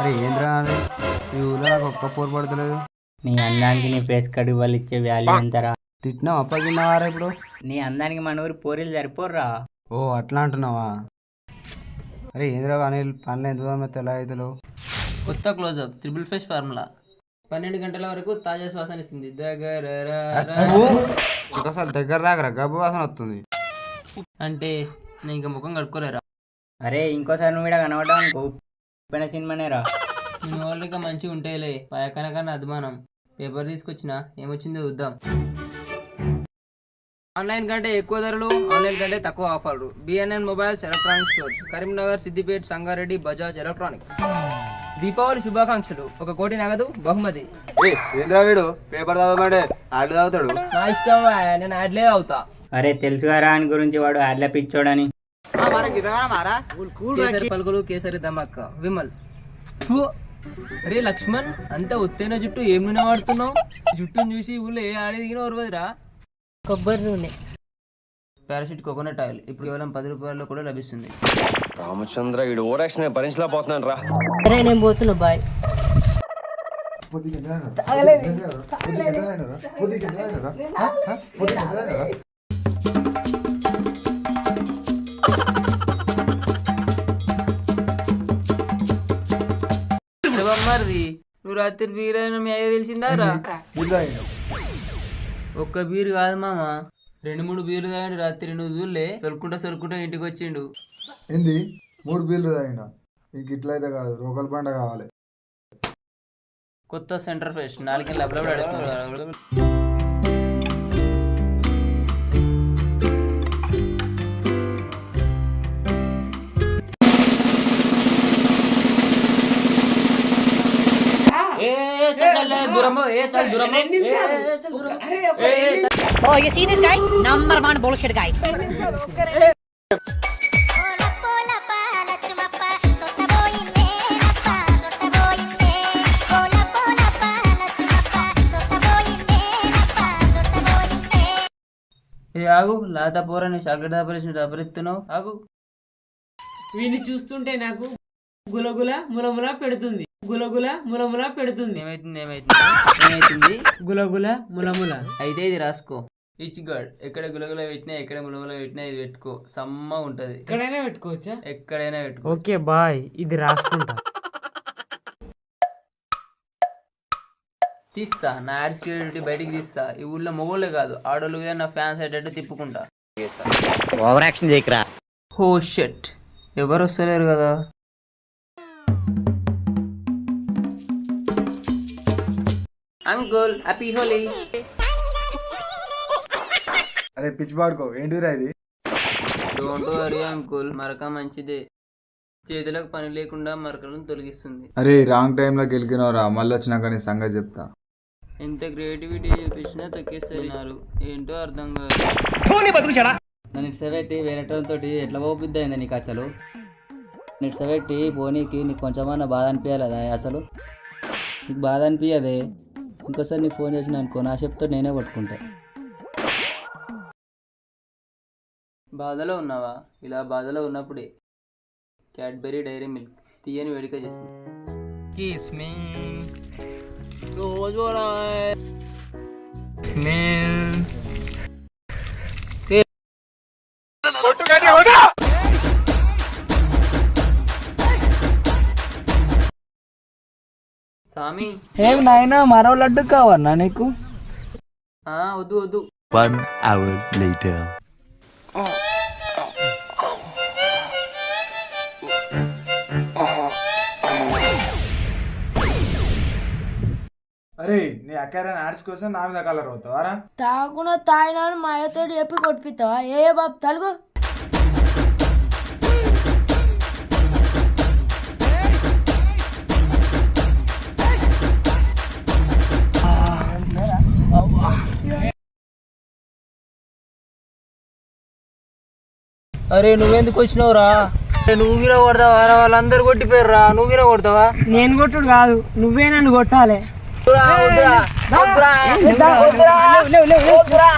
అరే ఏంద్రా? అని ఈ ఊళ్ళో నాకు ఒక్క పోరు పడతలేదు. నీ అందానికి నీ ఫేస్ కడిగి వాళ్ళు ఇచ్చే వాల్యూ ఎంతరా? తిట్టినా అప్పగిన్నావారా ఇప్పుడు? నీ అందానికి మన ఊరి పోరీలు సరిపోర్రా. ఓ అట్లా అంటున్నావా? అరే ఏంద్రా అనిల్ పనులు ఎంత దూరం అవుతావు కొత్త క్లోజప్ త్రిబుల్ ఫేస్ ఫార్ములా పన్నెండు గంటల వరకు తాజా శ్వాసన ఇస్తుంది దగ్గర అసలు దగ్గర రాకరా గబ్బు వాసన వస్తుంది. అంటే నేను ఇంకా ముఖం కడుక్కోలేరా? అరే ఇంకోసారి నువ్వు ఇక్కడ కనబడ్డావు అనుకో ఉప్పెన సినిమానేరా నీ వాళ్ళు ఇంకా మంచిగా ఉంటాయిలే అభిమానం పేపర్ తీసుకొచ్చిన ఏమొచ్చిందో చూద్దాం. ఆన్లైన్ కంటే ఎక్కువ ధరలు ఆన్లైన్ కంటే తక్కువ ఆఫర్లు. BNN mobiles electronic stores Karimnagar Siddipet Sangareddy Bajaj electronics. Deepavali శుభాకాంక్షలు. ఒక కోటి నగదు బహుమతి. వీడు? పేపర్ చదవమంటే నా ఇష్టం నేను యాడ్లే అవుతా అరే తెలుసుగారా అని గురించి వాడు ఆడ్ల పిచ్చోడని. కేసరి పలుకులు కేసరి దమక్క విమల్! అరే లక్ష్మణ్ అంత ఒత్తైన జుట్టు ఏం నూనె వాడుతున్నావు? జుట్టును చూసి ఊళ్ళో ఏ ఆడి దిగిన ఓర్వదిరా కొబ్బరి నూనె. పారాషూట్ కోకోనట్ ఆయిల్ ఇప్పుడు కేవలం పది రూపాయల్లో కూడా లభిస్తుంది. రామచంద్ర ఈడు ఓరాక్షన్ భరించలేకపోతున్నాను రా. మరి నువ్వు రాత్రి బీర్ అయినా మీ అయ్యో తెలిసిందా? రా. ఒక్క బీరు కాదు మామ. రెండు మూడు బీర్లు తాగాడు రాత్రి నువ్వు చూడలే సొరుకుంటా సొరుకుంటా ఇంటికి వచ్చిండు. ఏంది? మూడు బిల్లు తాగిన ఇంక ఇట్లయితే కాదు రోకల్ బండ కావాలి. కొత్త సెంటర్ ఫ్రెష్ నాలుగు లెవెల్ ఏ ఆగు. లాత పోరని చాక్లెట్ ఆగు. వీడిని చూస్తుంటే నాకు గులగుల ములముల పెడుతుంది. గులగుల ములముల పెడుతుంది. ఏమైతుంది ఏమైతుంది? ఏమైతుంది? గులగుల ములముల. అయితే ఇది రాసుకో. ఇచ్ గాడ్ ఎక్కడ గులగుల పెట్టినా ఎక్కడ ములముల పెట్టినా ఇది పెట్టుకో. సమ్మ ఉంటది. ఎక్కడైనా పెట్టుకోవచ్చా? ఎక్కడైనా పెట్టుకో. Okay bye. ఇది రాసుకుంటా. తీస్తా. నా యాడ్ సెక్యూరిటీ బయటికి తీస్తా. ఈ ఊళ్ళో మొగోళ్ళే కాదు. ఆడోళ్ళు కూడా నా ఫ్యాన్స్ అయ్యేటట్టు తిప్పుకుంటా. Over action చేయకరా. హో షట్ ఎవరు వస్తలేరు కదా? అంకుల్ హ్యాపీ హోలీ అరే పిచ్చి పాడుకో. ఏంటిదిరా ఇది? డోంట్ వరీ అంకుల్ మరక మంచిదే. చేతులకు పని లేకుండా మరకలను తొలగిస్తుంది. అరే రాంగ్ టైంలో గెలికినవరా మళ్ళీ వచ్చినాక నీ సంగతి చెప్తా. ఎంత క్రియేటివిటీ చూపించినా తొక్కేస్తున్నారు. ఏంటో అర్థం కాదు. నన్ను ఇట్సబెట్టి వేరేటోళ్ళతో ఎట్లా పోపిద్దా నీకు అసలు? ఇట్సబెట్టి పోనీకి నీకు కొంచెమన్నా బాధ అనిపించాలి అసలు? నీకు బాధ అనిపించదే ఇంకోసారి నీకు ఫోన్ చేసిన అనుకో నా చెప్తే నేనే కొట్టుకుంటా బాధలో ఉన్నావా? ఇలా బాధలో ఉన్నప్పుడే క్యాడ్బెరీ డైరీ మిల్క్ తీయని వేడిక చేస్తుంది కిస్ మీ రోజు సామి ఏం నాయనా మరో లడ్డు కావన్నా నీకు? ఆ, వద్దు వద్దు. One hour later. అరే నీ అక్కడ ఆర్ట్స్ కోసం నా మీద కలర్ అవుతావారా తాగకుండా తాగినాను మా అయ్యతో చెప్పి కొట్టిస్తావా ఏ బాబు తలుగు. అరే నువ్వెందుకు వచ్చినావురా? నువ్వు గిన కొడతావా? రా, వాళ్ళందరూ కొట్టిపోయారు నువ్వు గిన కొడతావా? నేను కొట్టుడు కాదు. నువ్వే నన్ను కొట్టాలి. వద్దురా, వద్దురా, వద్దురా, వద్దురా.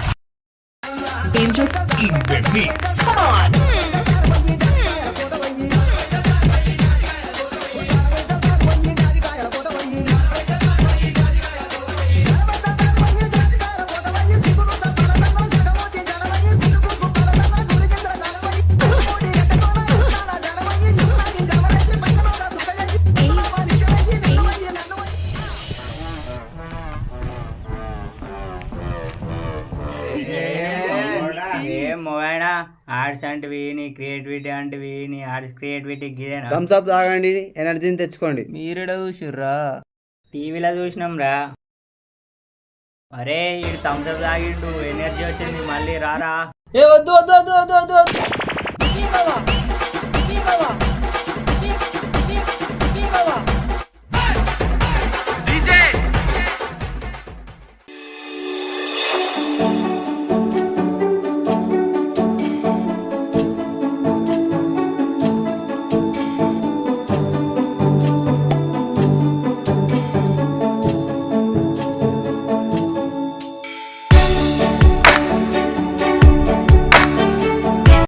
ఏం మొగైనా ఆర్ట్స్ అంటివి నీ క్రియేటివిటీ అంటివి నీ ఆర్ట్స్ క్రియేటివిటీ ఇదేనా థమ్స్ అప్ తాగండి ఎనర్జీని తెచ్చుకోండి. మీరేడ చూసిర్రా? టీవీలో చూసినాం రా. అరే ఈ థమ్స్ అప్ తాగిండు ఎనర్జీ వచ్చింది మళ్ళీ రారా. ఏ వద్దు వద్దు వద్దు వద్దు వద్దు వద్దు.